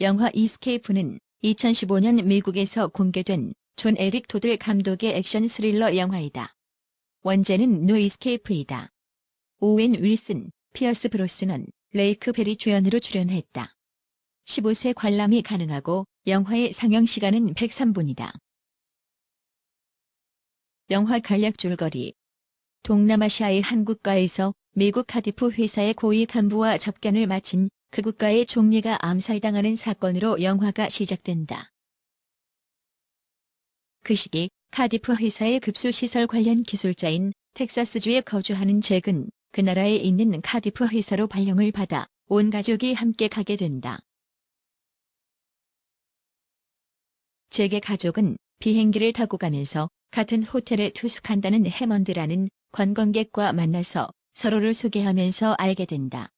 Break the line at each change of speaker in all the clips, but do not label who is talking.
영화 이스케이프는 2015년 미국에서 공개된 존 에릭 도들 감독의 액션 스릴러 영화이다. 원제는 노 이스케이프이다. 오웬 윌슨, 피어스 브로스는 레이크 베리 주연으로 출연했다. 15세 관람이 가능하고 영화의 상영 시간은 103분이다. 영화 간략 줄거리 동남아시아의 한 국가에서 미국 카디프 회사의 고위 간부와 접견을 마친 그 국가의 총리가 암살당하는 사건으로 영화가 시작된다. 그 시기 카디프 회사의 급수시설 관련 기술자인 텍사스주에 거주하는 잭은 그 나라에 있는 카디프 회사로 발령을 받아 온 가족이 함께 가게 된다. 잭의 가족은 비행기를 타고 가면서 같은 호텔에 투숙한다는 해먼드라는 관광객과 만나서 서로를 소개하면서 알게 된다.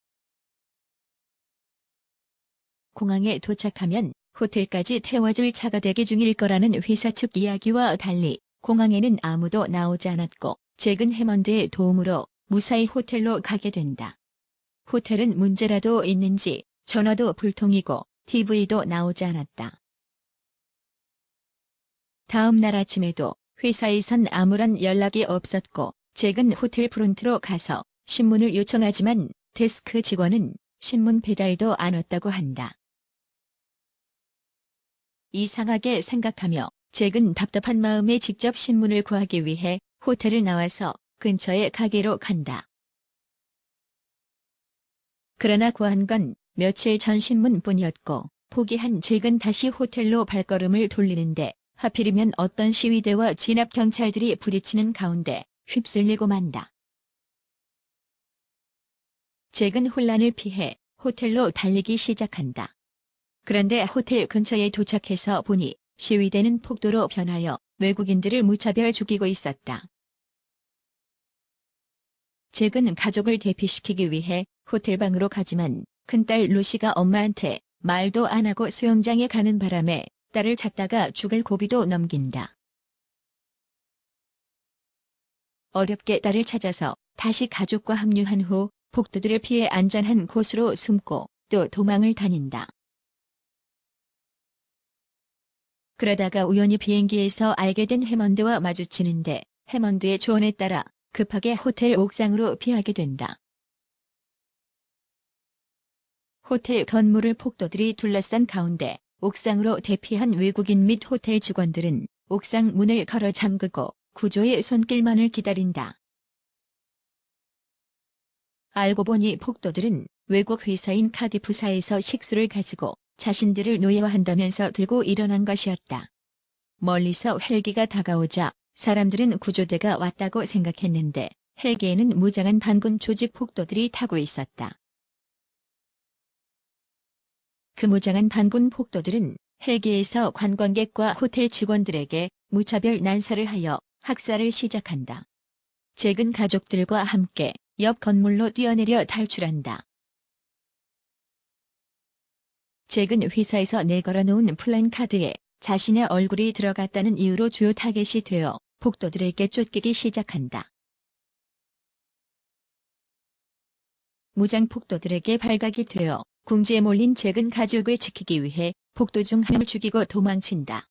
공항에 도착하면 호텔까지 태워줄 차가 대기 중일 거라는 회사 측 이야기와 달리 공항에는 아무도 나오지 않았고 잭은 해먼드의 도움으로 무사히 호텔로 가게 된다. 호텔은 문제라도 있는지 전화도 불통이고 TV도 나오지 않았다. 다음 날 아침에도 회사에선 아무런 연락이 없었고 잭은 호텔 프론트로 가서 신문을 요청하지만 데스크 직원은 신문 배달도 안 왔다고 한다. 이상하게 생각하며 잭은 답답한 마음에 직접 신문을 구하기 위해 호텔을 나와서 근처의 가게로 간다. 그러나 구한 건 며칠 전 신문뿐이었고 포기한 잭은 다시 호텔로 발걸음을 돌리는데 하필이면 어떤 시위대와 진압 경찰들이 부딪히는 가운데 휩쓸리고 만다. 잭은 혼란을 피해 호텔로 달리기 시작한다. 그런데 호텔 근처에 도착해서 보니 시위대는 폭도로 변하여 외국인들을 무차별 죽이고 있었다. 잭은 가족을 대피시키기 위해 호텔방으로 가지만 큰딸 루시가 엄마한테 말도 안 하고 수영장에 가는 바람에 딸을 찾다가 죽을 고비도 넘긴다. 어렵게 딸을 찾아서 다시 가족과 합류한 후 폭도들을 피해 안전한 곳으로 숨고 또 도망을 다닌다. 그러다가 우연히 비행기에서 알게 된 해먼드와 마주치는데 해먼드의 조언에 따라 급하게 호텔 옥상으로 피하게 된다. 호텔 건물을 폭도들이 둘러싼 가운데 옥상으로 대피한 외국인 및 호텔 직원들은 옥상 문을 걸어 잠그고 구조의 손길만을 기다린다. 알고 보니 폭도들은 외국 회사인 카디프사에서 식수를 가지고 자신들을 노예화한다면서 들고 일어난 것이었다. 멀리서 헬기가 다가오자 사람들은 구조대가 왔다고 생각했는데 헬기에는 무장한 반군 조직 폭도들이 타고 있었다. 그 무장한 반군 폭도들은 헬기에서 관광객과 호텔 직원들에게 무차별 난사를 하여 학살을 시작한다. 잭은 가족들과 함께 옆 건물로 뛰어내려 탈출한다. 잭은 회사에서 내걸어 놓은 플랜카드에 자신의 얼굴이 들어갔다는 이유로 주요 타겟이 되어 폭도들에게 쫓기기 시작한다. 무장 폭도들에게 발각이 되어 궁지에 몰린 잭은 가족을 지키기 위해 폭도 중 한 명을 죽이고 도망친다.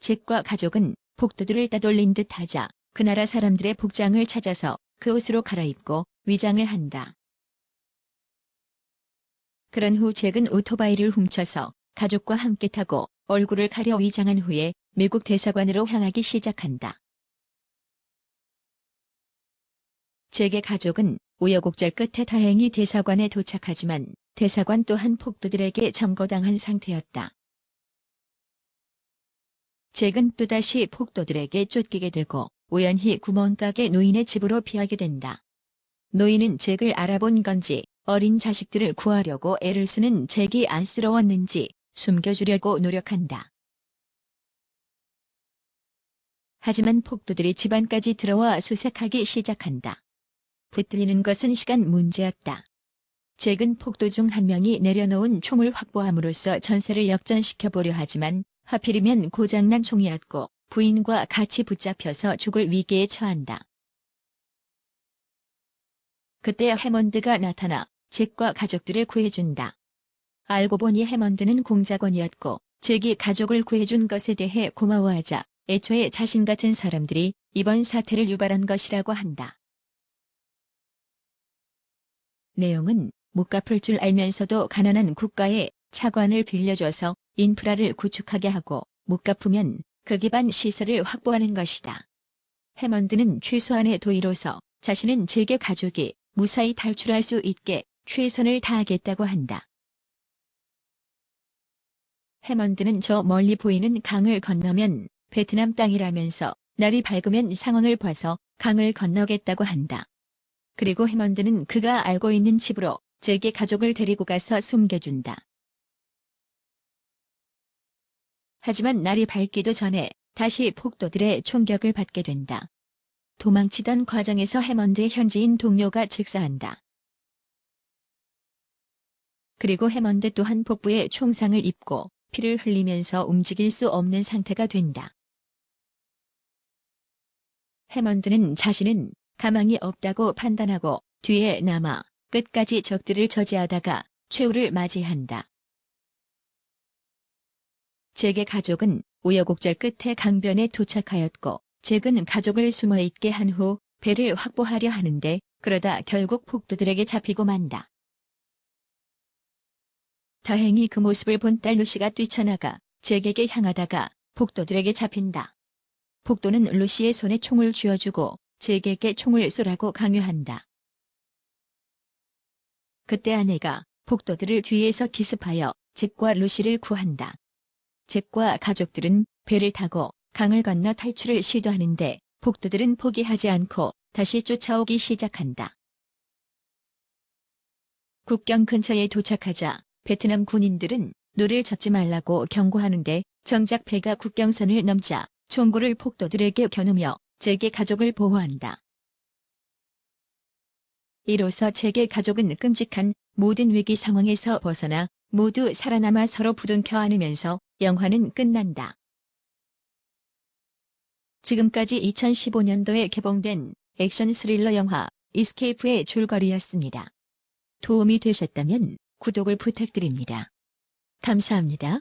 잭과 가족은 폭도들을 따돌린 듯 하자 그 나라 사람들의 복장을 찾아서 그 옷으로 갈아입고 위장을 한다. 그런 후 잭은 오토바이를 훔쳐서 가족과 함께 타고 얼굴을 가려 위장한 후에 미국 대사관으로 향하기 시작한다. 잭의 가족은 우여곡절 끝에 다행히 대사관에 도착하지만 대사관 또한 폭도들에게 점거당한 상태였다. 잭은 또다시 폭도들에게 쫓기게 되고 우연히 구멍가게 노인의 집으로 피하게 된다. 노인은 잭을 알아본 건지 어린 자식들을 구하려고 애를 쓰는 잭이 안쓰러웠는지 숨겨주려고 노력한다. 하지만 폭도들이 집안까지 들어와 수색하기 시작한다. 붙들리는 것은 시간 문제였다. 잭은 폭도 중 한 명이 내려놓은 총을 확보함으로써 전세를 역전시켜 보려 하지만 하필이면 고장난 총이었고 부인과 같이 붙잡혀서 죽을 위기에 처한다. 그때 해먼드가 나타나 잭과 가족들을 구해준다. 알고 보니 해먼드는 공작원이었고 잭이 가족을 구해준 것에 대해 고마워하자 애초에 자신 같은 사람들이 이번 사태를 유발한 것이라고 한다. 내용은 못 갚을 줄 알면서도 가난한 국가에 차관을 빌려줘서 인프라를 구축하게 하고 못 갚으면 그 기반 시설을 확보하는 것이다. 해먼드는 최소한의 도의로서 자신은 잭의 가족이 무사히 탈출할 수 있게 최선을 다하겠다고 한다. 해먼드는 저 멀리 보이는 강을 건너면 베트남 땅이라면서 날이 밝으면 상황을 봐서 강을 건너겠다고 한다. 그리고 해먼드는 그가 알고 있는 집으로 잭의 가족을 데리고 가서 숨겨준다. 하지만 날이 밝기도 전에 다시 폭도들의 총격을 받게 된다. 도망치던 과정에서 해먼드의 현지인 동료가 직사한다. 그리고 해먼드 또한 복부에 총상을 입고 피를 흘리면서 움직일 수 없는 상태가 된다. 해먼드는 자신은 가망이 없다고 판단하고 뒤에 남아 끝까지 적들을 저지하다가 최후를 맞이한다. 잭의 가족은 우여곡절 끝에 강변에 도착하였고 잭은 가족을 숨어있게 한 후 배를 확보하려 하는데 그러다 결국 폭도들에게 잡히고 만다. 다행히 그 모습을 본 딸 루시가 뛰쳐나가 잭에게 향하다가 폭도들에게 잡힌다. 폭도는 루시의 손에 총을 쥐어주고 잭에게 총을 쏘라고 강요한다. 그때 아내가 폭도들을 뒤에서 기습하여 잭과 루시를 구한다. 잭과 가족들은 배를 타고 강을 건너 탈출을 시도하는데 폭도들은 포기하지 않고 다시 쫓아오기 시작한다. 국경 근처에 도착하자 베트남 군인들은 노를 젓지 말라고 경고하는데 정작 배가 국경선을 넘자 총구를 폭도들에게 겨누며 잭의 가족을 보호한다. 이로써 잭의 가족은 끔찍한 모든 위기 상황에서 벗어나 모두 살아남아 서로 부둥켜 안으면서 영화는 끝난다. 지금까지 2015년도에 개봉된 액션 스릴러 영화 이스케이프의 줄거리였습니다. 도움이 되셨다면 구독을 부탁드립니다. 감사합니다.